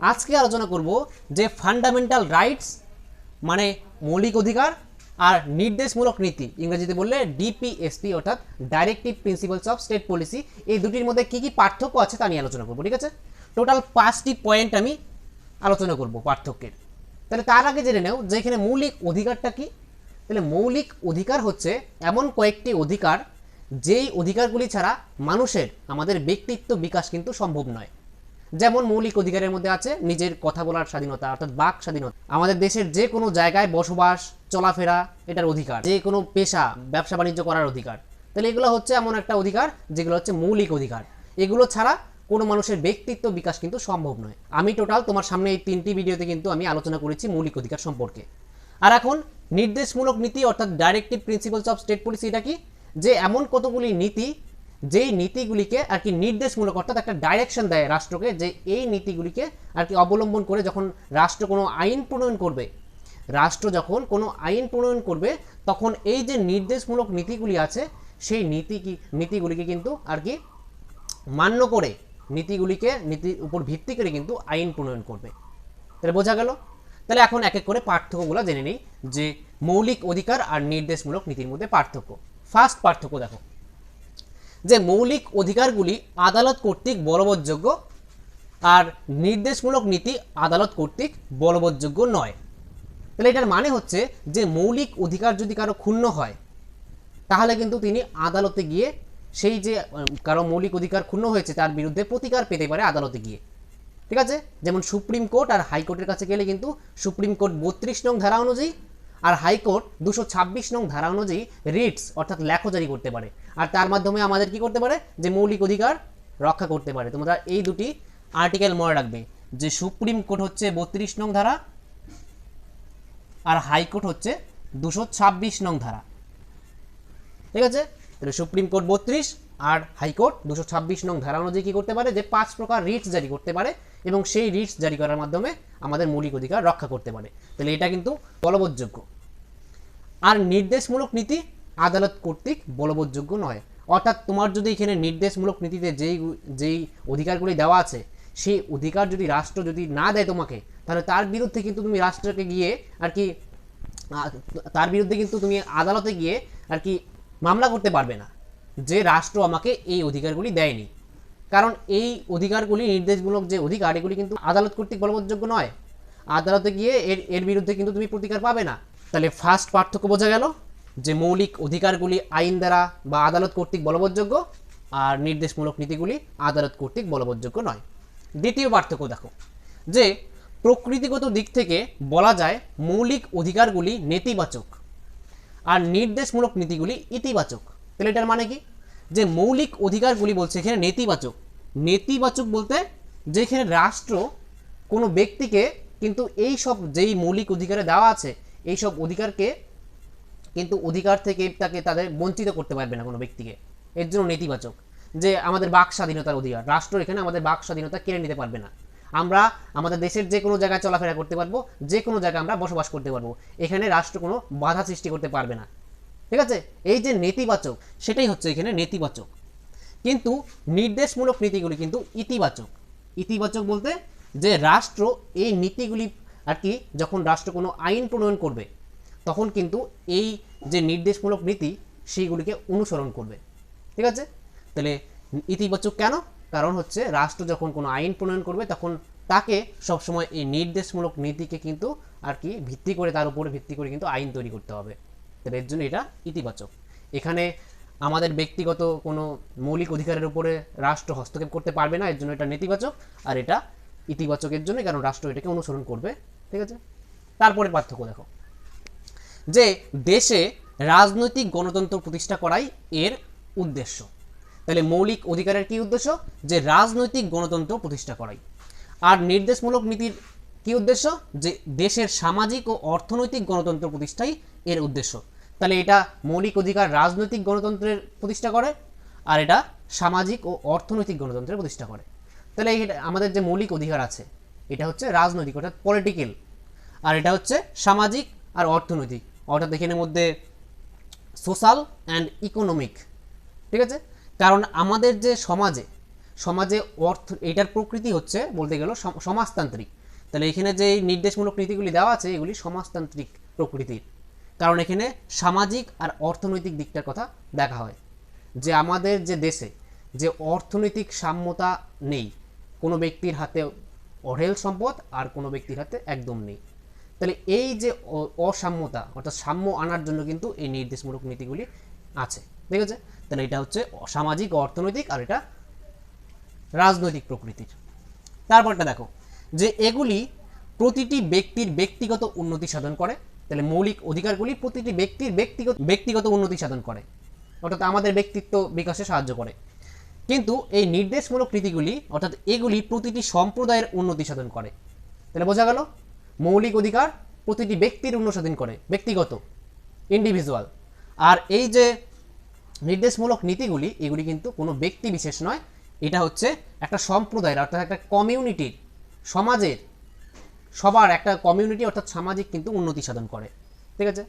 আজকে আলোচনা করব যে ফান্ডামেন্টাল রাইটস মানে মৌলিক অধিকার আর নির্দেশমূলক নীতি। ইংরেজিতে বললে ডিপিএসপি অর্থাৎ directive principles of state policy এই দুটির মধ্যে কী কী পার্থক্য আছে তা নিয়ে আলোচনা করব, ঠিক আছে? টোটাল পাঁচটি পয়েন্ট আমি আলোচনা করব পার্থক্যের। তাহলে তার আগে জেনে নেও যে এখানে মৌলিক অধিকারটা কি? তাহলে মৌলিক অধিকার হচ্ছে এমন কয়েকটি অধিকার যেই অধিকারগুলি ছাড়া মানুষের, আমাদের ব্যক্তিত্ব বিকাশ কিন্তু সম্ভব নয়। যেমন মৌলিক অধিকারের মধ্যে আছে নিজের কথা বলার স্বাধীনতা, অর্থাৎ বাক স্বাধীনতা। আমাদের দেশের যে কোনো জায়গায় বসবাস, চলাফেরা, এটার অধিকার। যে কোনো পেশা, ব্যবসা বাণিজ্য করার অধিকার। তাহলে এগুলো হচ্ছে এমন একটা অধিকার, যেগুলো হচ্ছে মৌলিক অধিকার। এগুলো ছাড়া কোনো মানুষের ব্যক্তিত্ব বিকাশ কিন্তু সম্ভব নয়। আমি টোটাল তোমার সামনে এই তিনটি ভিডিওতে কিন্তু আমি আলোচনা করেছি মৌলিক অধিকার সম্পর্কে। আর এখন নির্দেশমূলক নীতি, অর্থাৎ directive principles of state policy এটা কি? যে এমন কতগুলি নীতি যেই নীতিগুলিকে আর কি নির্দেশমূলক অর্থাৎ একটা ডাইরেকশন দেয় রাষ্ট্রকে, যে এই নীতিগুলিকে আর কি অবলম্বন করে যখন রাষ্ট্র কোনো আইন প্রণয়ন করবে, রাষ্ট্র যখন কোনো আইন প্রণয়ন করবে, তখন এই যে নির্দেশমূলক নীতিগুলি আছে, সেই নীতি কি, নীতিগুলিকে কিন্তু আর কি মান্য করে নীতিগুলিকে নীতির উপর ভিত্তি করে কিন্তু আইন প্রণয়ন করবে। তাহলে বোঝা গেল? তাহলে এখন এক এক করে পার্থক্যগুলো জেনে নিই যে মৌলিক অধিকার আর নির্দেশমূলক নীতির মধ্যে পার্থক্য। ফার্স্ট পার্থক্য দেখো। যে মৌলিক অধিকারগুলি আদালত কর্তৃক বলবৎযোগ্য আর নির্দেশমূলক নীতি আদালত কর্তৃক বলবৎযোগ্য নয়। তাহলে এটার মানে হচ্ছে যে মৌলিক অধিকার যদি কারও ক্ষুণ্ণ হয়, তাহলে কিন্তু তিনি আদালতে গিয়ে সেই যে কারও মৌলিক অধিকার ক্ষুণ্ণ হয়েছে তার বিরুদ্ধে প্রতিকার পেতে পারে আদালতে গিয়ে। ঠিক আছে? যেমন সুপ্রিম কোর্ট আর হাইকোর্টের কাছে গেলে কিন্তু সুপ্রিম কোর্ট বত্রিশ নং ধারা অনুযায়ী আর হাইকোর্ট দুশো ছাব্বিশ নং ধারা অনুযায়ী রিটস অর্থাৎ লেখো জারি করতে পারে। আর তার মাধ্যমে আমাদের কি করতে পারে? যে মৌলিক অধিকার রক্ষা করতে পারে। তোমরা এই দুটি আর্টিকেল মনে রাখবে। যে সুপ্রিম কোর্ট হচ্ছে বত্রিশ নং ধারা আর হাইকোর্ট হচ্ছে দুশো ছাব্বিশ নং ধারা। ঠিক আছে? তাহলে সুপ্রিম কোর্ট বত্রিশ আর হাইকোর্ট দুশো ছাব্বিশ নং ধারা অনুযায়ী কী করতে পারে? যে পাঁচ প্রকার রিটস জারি করতে পারে এবং সেই রিটস জারি করার মাধ্যমে আমাদের মৌলিক অধিকার রক্ষা করতে পারে। তাহলে এটা কিন্তু বলবৎযোগ্য। আর নির্দেশমূলক নীতি আদালত কর্তৃক বলবৎযোগ্য নয়। অর্থাৎ তোমার যদি এখানে নির্দেশমূলক নীতিতে যেই যেই অধিকারগুলি দেওয়া আছে, সেই অধিকার যদি রাষ্ট্র যদি না দেয় তোমাকে, তাহলে তার বিরুদ্ধে কিন্তু তুমি রাষ্ট্রকে গিয়ে আর কি তার বিরুদ্ধে কিন্তু তুমি আদালতে গিয়ে আর কি মামলা করতে পারবে না। যে রাষ্ট্র আমাকে এই অধিকারগুলি দেয়নি। কারণ এই অধিকারগুলি, নির্দেশমূলক যে অধিকার, এগুলি কিন্তু আদালত কর্তৃক বলবৎযোগ্য নয়। আদালতে গিয়ে এর এর বিরুদ্ধে কিন্তু তুমি প্রতিকার পাবে না। তাহলে ফার্স্ট পার্থক্য বোঝা গেল যে মৌলিক অধিকারগুলি আইন দ্বারা বা আদালত কর্তৃক বলবৎযোগ্য আর নির্দেশমূলক নীতিগুলি আদালত কর্তৃক বলবৎযোগ্য নয়। দ্বিতীয় পার্থক্য দেখো, যে প্রকৃতিগত দিক থেকে বলা যায় মৌলিক অধিকারগুলি নেতিবাচক আর নির্দেশমূলক নীতিগুলি ইতিবাচক। তাহলে এটার মানে কি? যে মৌলিক অধিকারগুলি বলছে এখানে নেতিবাচক। নেতিবাচক বলতে যেখানে রাষ্ট্র কোনো ব্যক্তিকে কিন্তু এই সব যেই মৌলিক অধিকারে দেওয়া আছে এই সব অধিকারকে কিন্তু অধিকার থেকে তাকে তাদের বঞ্চিত করতে পারবে না কোনো ব্যক্তিকে। এর জন্য নেতিবাচক যে আমাদের বাক স্বাধীনতার অধিকার, রাষ্ট্র এখানে আমাদের বাক স্বাধীনতা কেড়ে নিতে পারবে না। আমরা আমাদের দেশের যে কোনো জায়গায় চলাফেরা করতে পারব, যে কোনো জায়গায় আমরা বসবাস করতে পারব। এখানে রাষ্ট্র কোনো বাধা সৃষ্টি করতে পারবে না। ঠিক আছে? এই যে নেতিবাচক, সেটাই হচ্ছে এখানে নেতিবাচক। কিন্তু নির্দেশমূলক নীতিগুলি কিন্তু ইতিবাচক। ইতিবাচক বলতে যে রাষ্ট্র এই নীতিগুলি আর কি, যখন রাষ্ট্র কোনো আইন প্রণয়ন করবে, তখন কিন্তু এই যে নির্দেশমূলক নীতি, সেইগুলিকে অনুসরণ করবে। ঠিক আছে? তাহলে ইতিবাচক কেন? কারণ হচ্ছে রাষ্ট্র যখন কোনো আইন প্রণয়ন করবে, তখন তাকে সবসময় এই নির্দেশমূলক নীতিকে কিন্তু আর কি ভিত্তি করে, তার উপরে ভিত্তি করে কিন্তু আইন তৈরি করতে হবে। তাহলে এর জন্য এটা ইতিবাচক। এখানে আমাদের ব্যক্তিগত কোনো মৌলিক অধিকারের উপরে রাষ্ট্র হস্তক্ষেপ করতে পারবে না, এর জন্য এটা নেতিবাচক। আর এটা ইতিবাচকের জন্য কারণ রাষ্ট্র এটাকে অনুসরণ করবে। ঠিক আছে? তারপরে পার্থক্য দেখো। যে দেশে রাজনৈতিক গণতন্ত্র প্রতিষ্ঠা করাই এর উদ্দেশ্য। তাহলে মৌলিক অধিকারের কি উদ্দেশ্য? যে রাজনৈতিক গণতন্ত্র প্রতিষ্ঠা করাই। আর নির্দেশমূলক নীতির কি উদ্দেশ্য? যে দেশের সামাজিক ও অর্থনৈতিক গণতন্ত্র প্রতিষ্ঠাই এর উদ্দেশ্য। তাহলে এটা মৌলিক অধিকার রাজনৈতিক গণতন্ত্রের প্রতিষ্ঠা করে, আর এটা সামাজিক ও অর্থনৈতিক গণতন্ত্রের প্রতিষ্ঠা করে। তাহলে আমাদের যে মৌলিক অধিকার আছে এটা হচ্ছে রাজনৈতিক, অর্থাৎ পলিটিক্যাল আর এটা হচ্ছে সামাজিক আর অর্থনৈতিক। অর্থাৎ এখানের মধ্যে সোশ্যাল অ্যান্ড ইকোনমিক ঠিক আছে? কারণ আমাদের যে সমাজে সমাজে অর্থ, এটার প্রকৃতি হচ্ছে বলতে গেল সম- সমাজতান্ত্রিক। তাহলে এখানে যে নির্দেশমূলক নীতিগুলি দেওয়া আছে, এগুলি সমাজতান্ত্রিক প্রকৃতির। কারণ এখানে সামাজিক আর অর্থনৈতিক দিকটার কথা দেখা হয়। যে আমাদের যে দেশে যে অর্থনৈতিক সাম্যতা নেই, কোনো ব্যক্তির হাতে অঢেল সম্পদ আর কোনো ব্যক্তির হাতে একদম নেই তাহলে এই যে অসাম্যতা অর্থাৎ সাম্য আনার জন্য কিন্তু এই নির্দেশমূলক নীতিগুলি আছে ঠিক আছে তাহলে এটা হচ্ছে সামাজিক অর্থনৈতিক আর এটা রাজনৈতিক প্রকৃতির তারপরটা দেখো যে এগুলি প্রতিটি ব্যক্তির ব্যক্তিগত উন্নতি সাধন করে তাহলে মৌলিক অধিকারগুলি প্রতিটি ব্যক্তির ব্যক্তিগত ব্যক্তিগত উন্নতি সাধন করে অর্থাৎ আমাদের ব্যক্তিত্ব বিকাশে সাহায্য করে কিন্তু এই নির্দেশমূলক নীতিগুলি, অর্থাৎ এগুলি প্রতিটি সম্প্রদায়ের উন্নতি সাধন করে। তাহলে বোঝা গেল? মৌলিক অধিকার প্রতিটি ব্যক্তির উন্নতি সাধন করে, ব্যক্তিগত ইন্ডিভিজুয়াল আর এই যে নির্দেশমূলক নীতিগুলি, এগুলি কিন্তু কোনো ব্যক্তি বিশেষ নয়, এটা হচ্ছে একটা সম্প্রদায়ের, অর্থাৎ একটা কমিউনিটির সমাজের, সবার একটা কমিউনিটি অর্থাৎ সামাজিক কিন্তু উন্নতি সাধন করে। ঠিক আছে?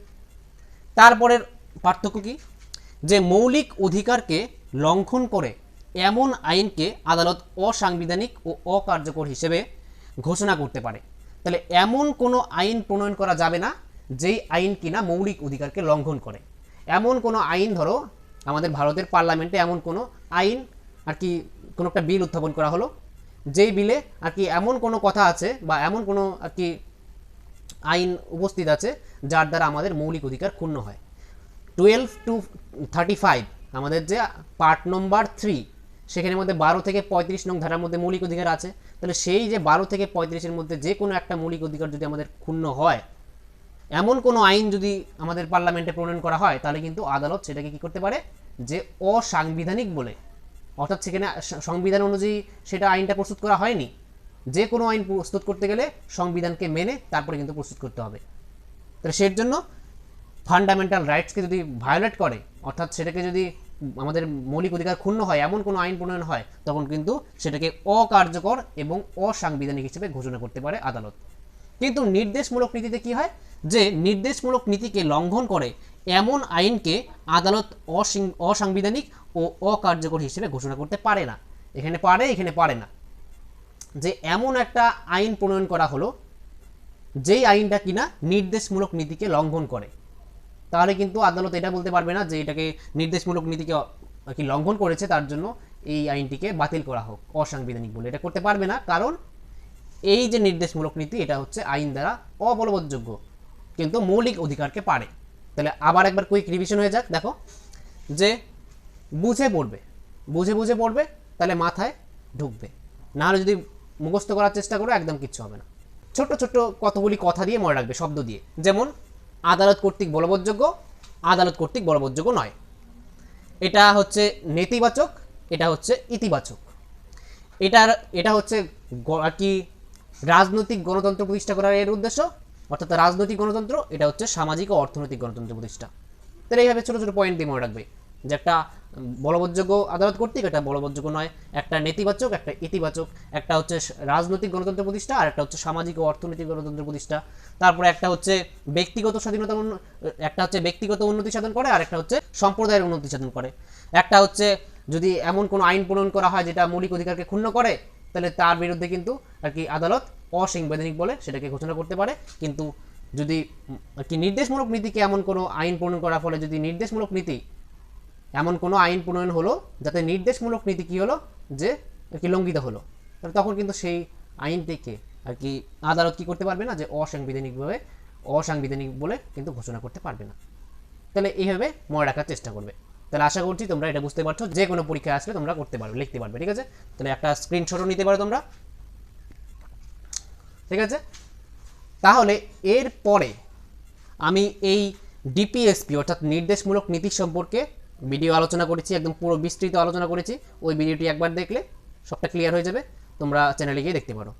তারপরের পার্থক্য কি? যে মৌলিক অধিকারকে লঙ্ঘন করে এমন আইনকে আদালত অসাংবিধানিক ও অকার্যকর হিসেবে ঘোষণা করতে পারে। তাহলে এমন কোনো আইন প্রণয়ন করা যাবে না, যেই আইন কিনা মৌলিক অধিকারকে লঙ্ঘন করে। এমন কোনো আইন ধরো, আমাদের ভারতের পার্লামেন্টে এমন কোনো আইন আর কি কোনো একটা বিল উত্থাপন করা হলো, যেই বিলে আর কি এমন কোনো কথা আছে বা এমন কোনো আর কি আইন উপস্থিত আছে, যার দ্বারা আমাদের মৌলিক অধিকার ক্ষুণ্ণ হয়। টুয়েলভ টু থার্টি ফাইভ, আমাদের যে পার্ট নম্বর থ্রি সেখানের মধ্যে বারো থেকে পঁয়ত্রিশ নং ধারার মধ্যে মৌলিক অধিকার আছে। তাহলে সেই যে বারো থেকে পঁয়ত্রিশের মধ্যে যে কোনো একটা মৌলিক অধিকার যদি আমাদের ক্ষুণ্ণ হয়, এমন কোনো আইন যদি আমাদের পার্লামেন্টে প্রণয়ন করা হয়, তাহলে কিন্তু আদালত সেটাকে কি করতে পারে? যে অসাংবিধানিক বলে। অর্থাৎ সেখানে সংবিধান অনুযায়ী সেটা আইনটা প্রস্তুত করা হয়নি। যে কোনো আইন প্রস্তুত করতে গেলে সংবিধানকে মেনে তারপরে কিন্তু প্রস্তুত করতে হবে। তাহলে সের জন্য ফান্ডামেন্টাল রাইটসকে যদি ভায়োলেট করে, অর্থাৎ সেটাকে যদি আমাদের মৌলিক অধিকার ক্ষুণ্ণ হয়, এমন কোনো আইন প্রণয়ন হয়, তখন কিন্তু সেটাকে অকার্যকর এবং অসাংবিধানিক হিসেবে ঘোষণা করতে পারে আদালত। কিন্তু নির্দেশমূলক নীতিতে কি হয়? যে নির্দেশমূলক নীতিকে লঙ্ঘন করে এমন আইনকে আদালত অসিং- অসাংবিধানিক ও অকার্যকর হিসেবে ঘোষণা করতে পারে না। এখানে পারে এখানে পারে না। যে এমন একটা আইন প্রণয়ন করা হলো, যেই আইনটা কিনা নির্দেশমূলক নীতিকে লঙ্ঘন করে। তাহলে কিন্তু আদালত এটা বলতে পারবে না যে এটাকে নির্দেশমূলক নীতিকে আর কি লঙ্ঘন করেছে, তার জন্য এই আইনটিকে বাতিল করা হোক, অসাংবিধানিক বলে। এটা করতে পারবে না, কারণ এই যে নির্দেশমূলক নীতি, এটা হচ্ছে আইন দ্বারা অবলবৎযোগ্য কিন্তু মৌলিক অধিকারকে পারে। তাহলে আবার একবার কুইক রিভিশন হয়ে যাক। দেখো, যে বুঝে পড়বে, বুঝে বুঝে পড়বে, তাহলে মাথায় ঢুকবে। না হলে যদি মুখস্থ করার চেষ্টা করো, একদম কিচ্ছু হবে না। ছোট্ট ছোট্ট কতগুলি কথা দিয়ে মনে রাখবে, শব্দ দিয়ে। যেমন আদালত কর্তৃক বলবৎযোগ্য, আদালত কর্তৃক বলবৎযোগ্য নয়। এটা হচ্ছে নেতিবাচক, এটা হচ্ছে ইতিবাচক। এটার, এটা হচ্ছে আর কি রাজনৈতিক গণতন্ত্র প্রতিষ্ঠা করার এর উদ্দেশ্য, অর্থাৎ রাজনৈতিক গণতন্ত্র, এটা হচ্ছে সামাজিক ও অর্থনৈতিক গণতন্ত্র প্রতিষ্ঠা। তাহলে এইভাবে ছোটো ছোটো পয়েন্ট দিয়ে মনে রাখবে যে একটা বলবৎযোগ্য আদালত কর্তৃক একটা বলবৎযোগ্য নয়, একটা নেতিবাচক, একটা ইতিবাচক, একটা হচ্ছে রাজনৈতিক গণতন্ত্র প্রতিষ্ঠা আর একটা হচ্ছে সামাজিক ও অর্থনৈতিক গণতন্ত্র প্রতিষ্ঠা। তারপরে একটা হচ্ছে ব্যক্তিগত স্বাধীনতা একটা হচ্ছে ব্যক্তিগত উন্নতি সাধন করে আর একটা হচ্ছে সম্প্রদায়ের উন্নতি সাধন করে। একটা হচ্ছে যদি এমন কোনো আইন প্রণয়ন করা হয় যেটা মৌলিক অধিকারকে ক্ষুণ্ণ করে, তাহলে তার বিরুদ্ধে কিন্তু আর কি আদালত অসাংবিধানিক বলে সেটাকে ঘোষণা করতে পারে। কিন্তু যদি আর কি নির্দেশমূলক নীতিকে এমন কোনো আইন প্রণয়ন করার ফলে যদি নির্দেশমূলক নীতি এমন কোনো আইন প্রণয়ন হলো যাতে নির্দেশমূলক নীতি কী হলো? যে আর কি লঙ্ঘিত হলো। তাহলে তখন কিন্তু সেই আইনটিকে আর কি আদালত কি করতে পারবে না? যে অসাংবিধানিকভাবে, অসাংবিধানিক বলে কিন্তু ঘোষণা করতে পারবে না। তাহলে এইভাবে মনে রাখার চেষ্টা করবে। তাহলে আশা করছি তোমরা এটা বুঝতে পারছ। যে কোনো পরীক্ষায় আসলে তোমরা করতে পারবে, লিখতে পারবে, ঠিক আছে? তাহলে একটা স্ক্রিনশটও নিতে পারো তোমরা। ঠিক আছে? তাহলে এর পরে আমি এই ডিপিএসপি অর্থাৎ নির্দেশমূলক নীতি সম্পর্কে ভিডিও আলোচনা করেছি, একদম পুরো বিস্তৃত আলোচনা করেছি, ওই ভিডিওটি একবার দেখলে সবটা ক্লিয়ার হয়ে যাবে, তোমরা চ্যানেলে গিয়ে দেখতে পারো,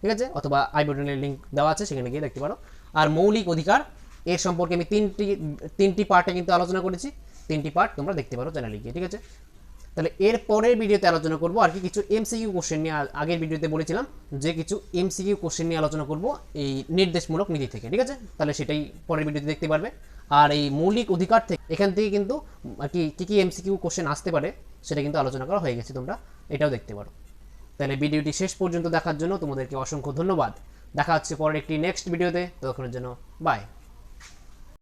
ঠিক আছে? অথবা আই বাটনের লিঙ্ক দেওয়া আছে, সেখানে গিয়ে দেখতে পারো। আর মৌলিক অধিকার, এর সম্পর্কে আমি তিনটি তিনটি পার্টে কিন্তু আলোচনা করেছি, তিনটি পার্ট তোমরা দেখতে পারো চ্যানেলে গিয়ে, ঠিক আছে? তাহলে এর পরের ভিডিওতে আলোচনা করব আর কি কিছু এমসিকিউ কোশ্চেন নিয়ে। আগের ভিডিওতে বলেছিলাম যে কিছু এমসিকিউ কোশ্চেন নিয়ে আলোচনা করব এই নির্দেশমূলক নীতি থেকে, ঠিক আছে? তাহলে সেটাই পরের ভিডিওতে দেখতে পারবে। আর এই মৌলিক অধিকার থেকে এখান থেকে কিন্তু আর কি, কী কী এমসিকিউ কোশ্চেন আসতে পারে সেটা কিন্তু আলোচনা করা হয়ে গেছে তোমরা, এটাও দেখতে পারো। তাহলে ভিডিওটি শেষ পর্যন্ত দেখার জন্য তোমাদেরকে অসংখ্য ধন্যবাদ। দেখা হচ্ছে পরের একটি নেক্সট ভিডিওতে, ততক্ষণের জন্য বাই